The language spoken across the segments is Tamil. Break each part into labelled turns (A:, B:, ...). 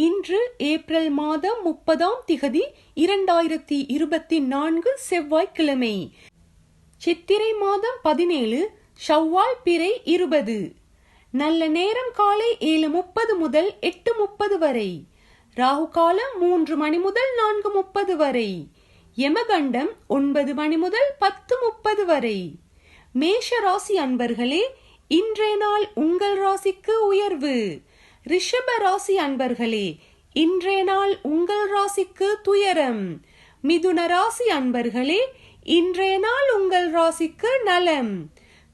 A: இன்று ஏப்ரல் மாதம் முப்பதாம் திகதி இரண்டாயிரத்தி இருபத்தி நான்கு செவ்வாய்க்கிழமை. சித்திரை மாதம் பதினேழு ஷவ்வால் பிறை இருபது. நல்ல நேரம் காலை ஏழு முப்பது முதல் எட்டு முப்பது வரை. ராகு காலம் மூன்று மணி முதல் நான்கு முப்பது வரை. யமகண்டம் ஒன்பது மணி முதல் பத்து முப்பது வரை. மேஷ ராசி அன்பர்களே இன்றைய நாள் உங்கள் ராசிக்கு உயர்வு. ரிஷப ராசி அன்பர்களே இன்றைய நாள் உங்கள் ராசிக்கு துயரம். மிதுன ராசி அன்பர்களே இன்றைய நாள் உங்கள் ராசிக்கு நலம்.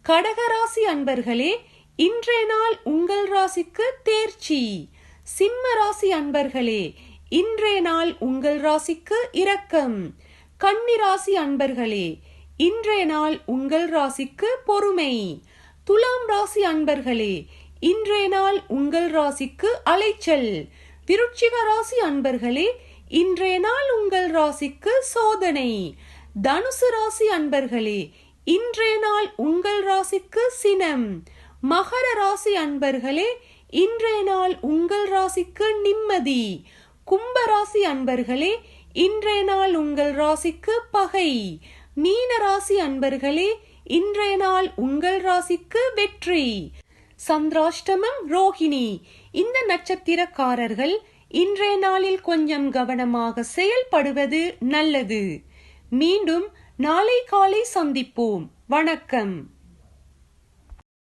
A: கடக ராசி அன்பர்களே இன்றைய நாள் உங்கள் ராசிக்கு தேர்ச்சி. சிம்ம ராசி அன்பர்களே இன்றைய நாள் உங்கள் ராசிக்கு இரக்கம். கன்னி ராசி அன்பர்களே இன்றைய நாள் உங்கள் ராசிக்கு பொறுமை. துலாம் ராசி அன்பர்களே இன்றைய நாள் உங்கள் ராசிக்கு அலைச்சல். விருட்சிக ராசி அன்பர்களே இன்றைய நாள் உங்கள் ராசிக்கு சோதனை. தனுசு ராசி அன்பர்களே இன்றைய நாள் உங்கள் ராசிக்கு சினம். மகர ராசி அன்பர்களே இன்றைய நாள் உங்கள் ராசிக்கு நிம்மதி. கும்ப ராசி அன்பர்களே இன்றைய நாள் உங்கள் ராசிக்கு பகை. மீன ராசி அன்பர்களே இன்றைய நாள் உங்கள் ராசிக்கு வெற்றி. சந்திராஷ்டமம் ரோஹிணி. இந்த நட்சத்திரக்காரர்கள் இன்றைய நாளில் கொஞ்சம் கவனமாக செயல்படுவது நல்லது. மீண்டும் நாளை காலை சந்திப்போம். வணக்கம்.